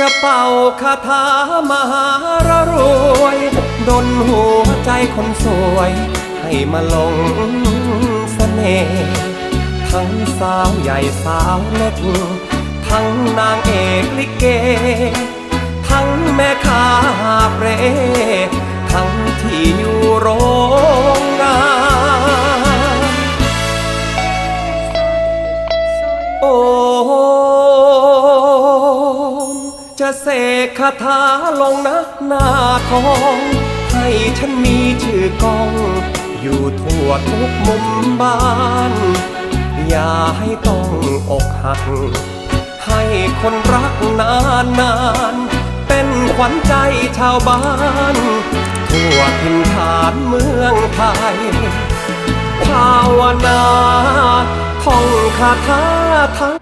จะเป่าคาถามหารรวยดนหัวใจคนสวย ให้มาหลงเสน่ห์ทั้งสาวใหญ่สาวเล็กทั้งนางเอกลิเก จะเสกคาถาลงนะหน้าทอง ให้ฉันมีชื่อกอง อยู่ทั่วทุกมุมบ้าน อย่าให้ต้องอกหัก ให้คนรักนานนานเป็นขวัญใจชาวบ้าน ทั่วถิ่นฐานเมืองไทย ภาวนาท่องคาถาทั้ง